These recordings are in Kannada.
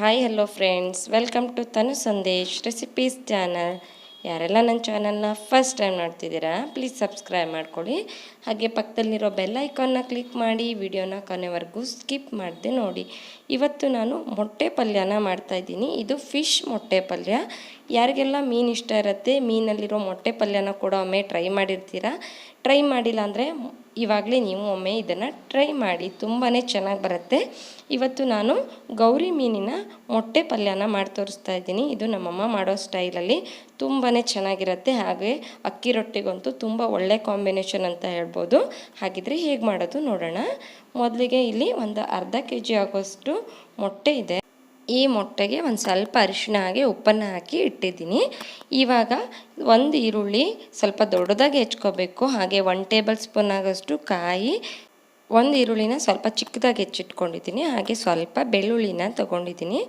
Hi hello friends welcome to Tanu Sandesh recipes channel ಯಾರೆಲ್ಲ ನನ್ನ ಚಾನಲ್ನ ಫಸ್ಟ್ ಟೈಮ್ ನೋಡ್ತಿದ್ದೀರಾ ಪ್ಲೀಸ್ ಸಬ್ಸ್ಕ್ರೈಬ್ ಮಾಡ್ಕೊಳ್ಳಿ. ಹಾಗೆ ಪಕ್ಕದಲ್ಲಿರೋ ಬೆಲ್ ಐಕಾನ್ನ ಕ್ಲಿಕ್ ಮಾಡಿ ವಿಡಿಯೋನ ಕೊನೆವರೆಗೂ ಸ್ಕಿಪ್ ಮಾಡದೆ ನೋಡಿ. ಇವತ್ತು ನಾನು ಮೊಟ್ಟೆ ಪಲ್ಯನ ಮಾಡ್ತಾಯಿದ್ದೀನಿ ಇದು ಫಿಶ್ ಮೊಟ್ಟೆ ಪಲ್ಯ. ಯಾರಿಗೆಲ್ಲ ಮೀನು ಇಷ್ಟ ಇರುತ್ತೆ, ಮೀನಲ್ಲಿರೋ ಮೊಟ್ಟೆ ಪಲ್ಯನ ಕೂಡ ಒಮ್ಮೆ ಟ್ರೈ ಮಾಡಿರ್ತೀರಾ? ಟ್ರೈ ಮಾಡಿಲ್ಲ ಅಂದರೆ ಇವಾಗಲೇ ನೀವು ಒಮ್ಮೆ ಇದನ್ನು ಟ್ರೈ ಮಾಡಿ ತುಂಬಾ ಚೆನ್ನಾಗಿ ಬರುತ್ತೆ. ಇವತ್ತು ನಾನು ಗೌರಿ ಮೀನಿನ ಮೊಟ್ಟೆ ಪಲ್ಯನ ಮಾಡಿ ತೋರಿಸ್ತಾ ಇದ್ದೀನಿ. ಇದು ನಮ್ಮಮ್ಮ ಮಾಡೋ ಸ್ಟೈಲಲ್ಲಿ ತುಂಬಾ ಚೆನ್ನಾಗಿರುತ್ತೆ. ಹಾಗೆ ಅಕ್ಕಿ ರೊಟ್ಟಿಗಂತೂ ತುಂಬ ಒಳ್ಳೆ ಕಾಂಬಿನೇಷನ್ ಅಂತ ಹೇಳ್ಬೋದು. ಹಾಗಿದ್ರೆ ಹೇಗೆ ಮಾಡೋದು ನೋಡೋಣ. ಮೊದಲಿಗೆ ಇಲ್ಲಿ ಒಂದು ಅರ್ಧ ಕೆ ಜಿ ಆಗೋಷ್ಟು ಮೊಟ್ಟೆ ಇದೆ. ಈ ಮೊಟ್ಟೆಗೆ ಒಂದು ಸ್ವಲ್ಪ ಅರಿಶಿಣ ಹಾಕಿ, ಉಪ್ಪನ್ನು ಹಾಕಿ ಇಟ್ಟಿದ್ದೀನಿ. ಇವಾಗ ಒಂದು ಈರುಳ್ಳಿ ಸ್ವಲ್ಪ ದೊಡ್ಡದಾಗಿ ಹೆಚ್ಕೋಬೇಕು. ಹಾಗೆ ಒನ್ ಟೇಬಲ್ ಸ್ಪೂನ್ ಆಗೋಷ್ಟು ಕಾಯಿ, ಒಂದು ಈರುಳ್ಳಿನ ಸ್ವಲ್ಪ ಚಿಕ್ಕದಾಗಿ ಹೆಚ್ಚಿಟ್ಕೊಂಡಿದ್ದೀನಿ. ಹಾಗೆ ಸ್ವಲ್ಪ ಬೆಳ್ಳುಳ್ಳಿನ ತೊಗೊಂಡಿದ್ದೀನಿ.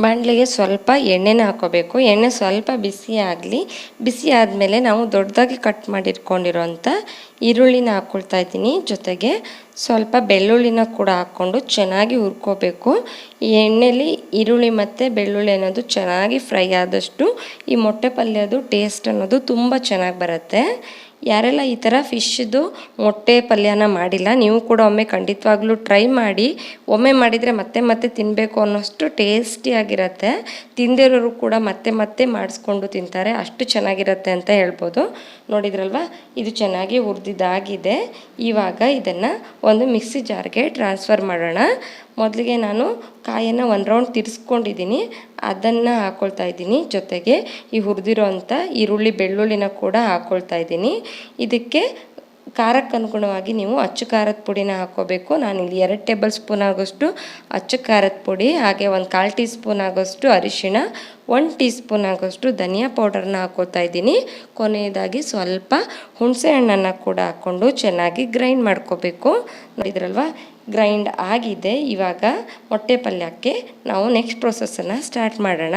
ಬಾಣಲಿಗೆ ಸ್ವಲ್ಪ ಎಣ್ಣೆನ ಹಾಕೋಬೇಕು. ಎಣ್ಣೆ ಸ್ವಲ್ಪ ಬಿಸಿ ಆಗಲಿ, ಬಿಸಿ ಆದಮೇಲೆ ನಾವು ದೊಡ್ಡದಾಗಿ ಕಟ್ ಮಾಡಿಟ್ಕೊಂಡಿರೋಂಥ ಈರುಳ್ಳಿನ ಹಾಕ್ಕೊಳ್ತಾ ಇದ್ದೀನಿ ಜೊತೆಗೆ ಸ್ವಲ್ಪ ಬೆಳ್ಳುಳ್ಳಿನ ಕೂಡ ಹಾಕ್ಕೊಂಡು ಚೆನ್ನಾಗಿ ಹುರ್ಕೋಬೇಕು. ಈ ಎಣ್ಣೆಲಿ ಈರುಳ್ಳಿ ಮತ್ತು ಬೆಳ್ಳುಳ್ಳಿ ಅನ್ನೋದು ಚೆನ್ನಾಗಿ ಫ್ರೈ ಆದಷ್ಟು ಈ ಮೊಟ್ಟೆ ಪಲ್ಯದು ಟೇಸ್ಟ್ ಅನ್ನೋದು ತುಂಬ ಚೆನ್ನಾಗಿ ಬರುತ್ತೆ. ಯಾರೆಲ್ಲ ಈ ಥರ ಫಿಶ್ದು ಮೊಟ್ಟೆ ಪಲ್ಯನ ಮಾಡಿಲ್ಲ, ನೀವು ಕೂಡ ಒಮ್ಮೆ ಖಂಡಿತವಾಗ್ಲೂ ಟ್ರೈ ಮಾಡಿ. ಒಮ್ಮೆ ಮಾಡಿದರೆ ಮತ್ತೆ ಮತ್ತೆ ತಿನ್ನಬೇಕು ಅನ್ನೋಷ್ಟು ಟೇಸ್ಟಿಯಾಗಿರುತ್ತೆ ತಿಂದಿರೋರು ಕೂಡ ಮತ್ತೆ ಮತ್ತೆ ಮಾಡಿಸ್ಕೊಂಡು ತಿಂತಾರೆ, ಅಷ್ಟು ಚೆನ್ನಾಗಿರುತ್ತೆ ಅಂತ ಹೇಳ್ಬೋದು. ನೋಡಿದ್ರಲ್ವ? ಇದು ಚೆನ್ನಾಗಿ ಹುರಿದಿದ್ದಾಗಿದೆ ಇವಾಗ ಇದನ್ನು ಒಂದು ಮಿಕ್ಸಿ ಜಾರ್ಗೆ ಟ್ರಾನ್ಸ್ಫರ್ ಮಾಡೋಣ. ಮೊದಲಿಗೆ ನಾನು ಕಾಯನ್ನು ಒಂದು ರೌಂಡ್ ತಿರ್ಸ್ಕೊಂಡಿದ್ದೀನಿ ಅದನ್ನು ಹಾಕ್ಕೊಳ್ತಾ ಇದ್ದೀನಿ ಜೊತೆಗೆ ಈ ಹುರಿದಿರೋ ಅಂಥ ಈರುಳ್ಳಿ, ಬೆಳ್ಳುಳ್ಳಿನ ಕೂಡ ಹಾಕ್ಕೊಳ್ತಾ ಇದ್ದೀನಿ ಇದಕ್ಕೆ ಖಾರಕ್ಕೆ ಅನುಗುಣವಾಗಿ ನೀವು ಅಚ್ಚು ಖಾರದ ಪುಡಿನ ಹಾಕ್ಕೋಬೇಕು ಇಲ್ಲಿ ಎರಡು ಟೇಬಲ್ ಸ್ಪೂನ್ ಆಗೋಷ್ಟು ಅಚ್ಚು ಖಾರದ ಪುಡಿ, ಹಾಗೆ ಒಂದು ಕಾಲು ಟೀ ಸ್ಪೂನ್ ಆಗೋಷ್ಟು ಅರಿಶಿಣ ಒನ್ ಟೀ ಸ್ಪೂನ್ ಆಗೋಷ್ಟು ಧನಿಯಾ ಪೌಡರ್ನ ಹಾಕೋತಾ ಇದ್ದೀನಿ. ಕೊನೆಯದಾಗಿ ಸ್ವಲ್ಪ ಹುಣಸೆ ಹಣ್ಣನ್ನು ಕೂಡ ಹಾಕ್ಕೊಂಡು ಚೆನ್ನಾಗಿ ಗ್ರೈಂಡ್ ಮಾಡ್ಕೋಬೇಕು. ನೋಡಿದ್ರಲ್ವ ಗ್ರೈಂಡ್ ಆಗಿದೆ. ಇವಾಗ ಮೊಟ್ಟೆ ಪಲ್ಯಕ್ಕೆ ನಾವು ನೆಕ್ಸ್ಟ್ ಪ್ರೊಸೆಸನ್ನು ಸ್ಟಾರ್ಟ್ ಮಾಡೋಣ.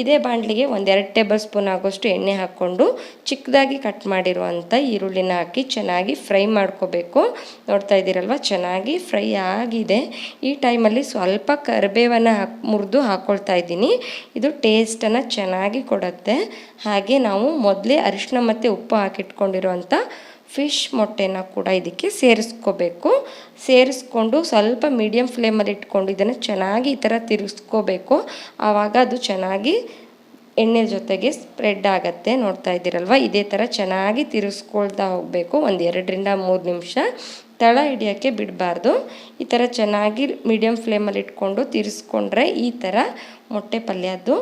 ಇದೇ ಬಾಣಲಿಗೆ ಒಂದೆರಡು ಟೇಬಲ್ ಸ್ಪೂನ್ ಆಗೋಷ್ಟು ಎಣ್ಣೆ ಹಾಕ್ಕೊಂಡು ಚಿಕ್ಕದಾಗಿ ಕಟ್ ಮಾಡಿರುವಂಥ ಈರುಳ್ಳಿನ ಹಾಕಿ ಚೆನ್ನಾಗಿ ಫ್ರೈ ಮಾಡ್ಕೋಬೇಕು. ನೋಡ್ತಾ ಇದ್ದೀರಲ್ವ? ಚೆನ್ನಾಗಿ ಫ್ರೈ ಆಗಿದೆ. ಈ ಟೈಮಲ್ಲಿ ಸ್ವಲ್ಪ ಕರಿಬೇವನ್ನು ಹಾಕಿ ಮುರಿದು ಹಾಕ್ಕೊಳ್ತಾ ಇದ್ದೀನಿ. ಇದು ಟೇಸ್ಟನ್ನು ಚೆನ್ನಾಗಿ ಕೊಡುತ್ತೆ. ಹಾಗೆ ನಾವು ಮೊದಲೇ ಅರಿಶಿನ ಮತ್ತು ಉಪ್ಪು ಹಾಕಿಟ್ಕೊಂಡಿರುವಂಥ ಫಿಶ್ ಮೊಟ್ಟೆನ ಕೂಡ ಇದಕ್ಕೆ ಸೇರಿಸ್ಕೋಬೇಕು. ಸೇರಿಸ್ಕೊಂಡು ಸ್ವಲ್ಪ ಮೀಡಿಯಮ್ ಫ್ಲೇಮಲ್ಲಿ ಇಟ್ಕೊಂಡು ಇದನ್ನು ಚೆನ್ನಾಗಿ ಈ ಥರ ತಿರುಗಿಸ್ಕೋಬೇಕು ಆವಾಗ ಅದು ಚೆನ್ನಾಗಿ ಎಣ್ಣೆ ಜೊತೆಗೆ ಸ್ಪ್ರೆಡ್ ಆಗುತ್ತೆ. ನೋಡ್ತಾ ಇದ್ದೀರಲ್ವ? ಇದೇ ಥರ ಚೆನ್ನಾಗಿ ತಿರುಗಿಸ್ಕೊಳ್ತಾ ಹೋಗಬೇಕು. ಒಂದು ಎರಡರಿಂದ ಮೂರು ನಿಮಿಷ ತಳ ಹಿಡಿಯೋಕ್ಕೆ ಬಿಡಬಾರ್ದು. ಈ ಥರ ಚೆನ್ನಾಗಿ ಮೀಡಿಯಮ್ ಫ್ಲೇಮಲ್ಲಿ ಇಟ್ಕೊಂಡು ತಿರ್ಸ್ಕೊಂಡ್ರೆ ಈ ಥರ ಮೊಟ್ಟೆ ಪಲ್ಯದ್ದು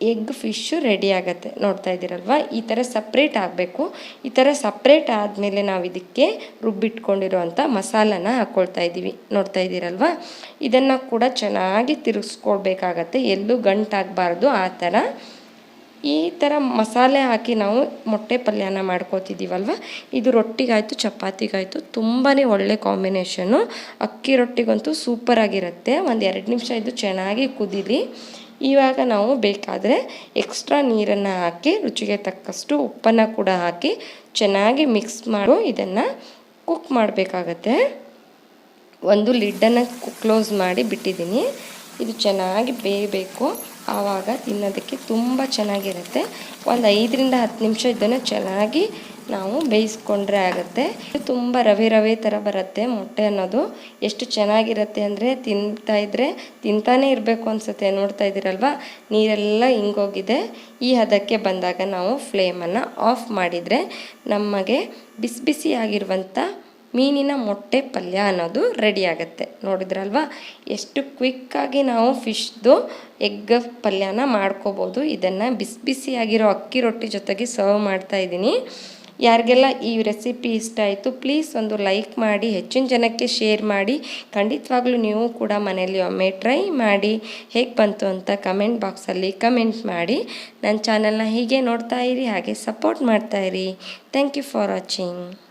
ಎಗ್ ಫಿಶ್ಶು ರೆಡಿ ಆಗುತ್ತೆ. ನೋಡ್ತಾ ಇದ್ದೀರಲ್ವ? ಈ ಥರ ಸಪ್ರೇಟ್ ಆಗಬೇಕು. ಈ ಥರ ಸಪ್ರೇಟ್ ಆದಮೇಲೆ ನಾವು ಇದಕ್ಕೆ ರುಬ್ಬಿಟ್ಕೊಂಡಿರುವಂಥ ಮಸಾಲನ ಹಾಕ್ಕೊಳ್ತಾ ಇದ್ದೀವಿ. ನೋಡ್ತಾ ಇದ್ದೀರಲ್ವ? ಇದನ್ನು ಕೂಡ ಚೆನ್ನಾಗಿ ತಿರುಗಿಸ್ಕೊಳ್ಬೇಕಾಗತ್ತೆ. ಎಲ್ಲೂ ಗಂಟಾಗಬಾರ್ದು ಆ ಥರ ಈ ಥರ ಮಸಾಲೆ ಹಾಕಿ ನಾವು ಮೊಟ್ಟೆ ಪಲ್ಯನ ಮಾಡ್ಕೋತಿದ್ದೀವಲ್ವ? ಇದು ರೊಟ್ಟಿಗಾಯಿತು, ಚಪಾತಿಗಾಯಿತು. ತುಂಬಾ ಒಳ್ಳೆ ಕಾಂಬಿನೇಷನು ಅಕ್ಕಿ ರೊಟ್ಟಿಗಂತೂ ಸೂಪರಾಗಿರುತ್ತೆ ಒಂದು ಎರಡು ನಿಮಿಷ ಇದು ಚೆನ್ನಾಗಿ ಕುದೀಲಿ. ಇವಾಗ ನಾವು ಬೇಕಾದರೆ ಎಕ್ಸ್ಟ್ರಾ ನೀರನ್ನು ಹಾಕಿ, ರುಚಿಗೆ ತಕ್ಕಷ್ಟು ಉಪ್ಪನ್ನು ಕೂಡ ಹಾಕಿ ಚೆನ್ನಾಗಿ ಮಿಕ್ಸ್ ಮಾಡು. ಇದನ್ನು ಕುಕ್ ಮಾಡಬೇಕಾಗತ್ತೆ. ಒಂದು ಲಿಡ್ಡನ್ನು ಕ್ಲೋಸ್ ಮಾಡಿ ಬಿಟ್ಟಿದ್ದೀನಿ. ಇದು ಚೆನ್ನಾಗಿ ಬೇಯಬೇಕು. ಆವಾಗ ತಿನ್ನೋದಕ್ಕೆ ತುಂಬ ಚೆನ್ನಾಗಿರುತ್ತೆ. ಒಂದು ಐದರಿಂದ ಹತ್ತು ನಿಮಿಷ ಇದನ್ನು ಚೆನ್ನಾಗಿ ನಾವು ಬೇಯಿಸ್ಕೊಂಡ್ರೆ ಆಗುತ್ತೆ. ತುಂಬ ರವೆ ರವೆ ಥರ ಬರುತ್ತೆ ಮೊಟ್ಟೆ ಅನ್ನೋದು. ಎಷ್ಟು ಚೆನ್ನಾಗಿರುತ್ತೆ ಅಂದರೆ ತಿಂತಾ ಇದ್ದರೆ ತಿಂತಾನೇ ಇರಬೇಕು ಅನಿಸುತ್ತೆ. ನೋಡ್ತಾ ಇದ್ದೀರಲ್ವ? ನೀರೆಲ್ಲ ಹಿಂಗೋಗಿದೆ ಈ ಹದಕ್ಕೆ ಬಂದಾಗ ನಾವು ಫ್ಲೇಮನ್ನು ಆಫ್ ಮಾಡಿದರೆ ನಮಗೆ ಬಿಸಿ ಬಿಸಿಯಾಗಿರುವಂಥ ಮೀನಿನ ಮೊಟ್ಟೆ ಪಲ್ಯ ಅನ್ನೋದು ರೆಡಿ ಆಗುತ್ತೆ. ನೋಡಿದ್ರಲ್ವ? ಎಷ್ಟು ಕ್ವಿಕ್ಕಾಗಿ ನಾವು ಫಿಶ್ದು ಎಗ್ ಪಲ್ಯನ ಮಾಡ್ಕೋಬೋದು. ಇದನ್ನು ಬಿಸಿ ಬಿಸಿಯಾಗಿರೋ ಅಕ್ಕಿ ರೊಟ್ಟಿ ಜೊತೆಗೆ ಸರ್ವ್ ಮಾಡ್ತಾ ಇದ್ದೀನಿ. ಯಾರಿಗೆಲ್ಲ ಈ ರೆಸಿಪಿ ಇಷ್ಟ ಆಯಿತು ಪ್ಲೀಸ್ ಒಂದು ಲೈಕ್ ಮಾಡಿ, ಹೆಚ್ಚಿನ ಜನಕ್ಕೆ ಶೇರ್ ಮಾಡಿ. ಖಂಡಿತವಾಗ್ಲೂ ನೀವು ಕೂಡ ಮನೆಯಲ್ಲಿ ಒಮ್ಮೆ ಟ್ರೈ ಮಾಡಿ. ಹೇಗೆ ಬಂತು ಅಂತ ಕಮೆಂಟ್ ಬಾಕ್ಸಲ್ಲಿ ಕಮೆಂಟ್ ಮಾಡಿ. ನನ್ನ ಚಾನಲ್ನ ಹೀಗೆ ನೋಡ್ತಾ ಇರಿ, ಹಾಗೆ ಸಪೋರ್ಟ್ ಮಾಡ್ತಾ ಇರಿ. Thank you for watching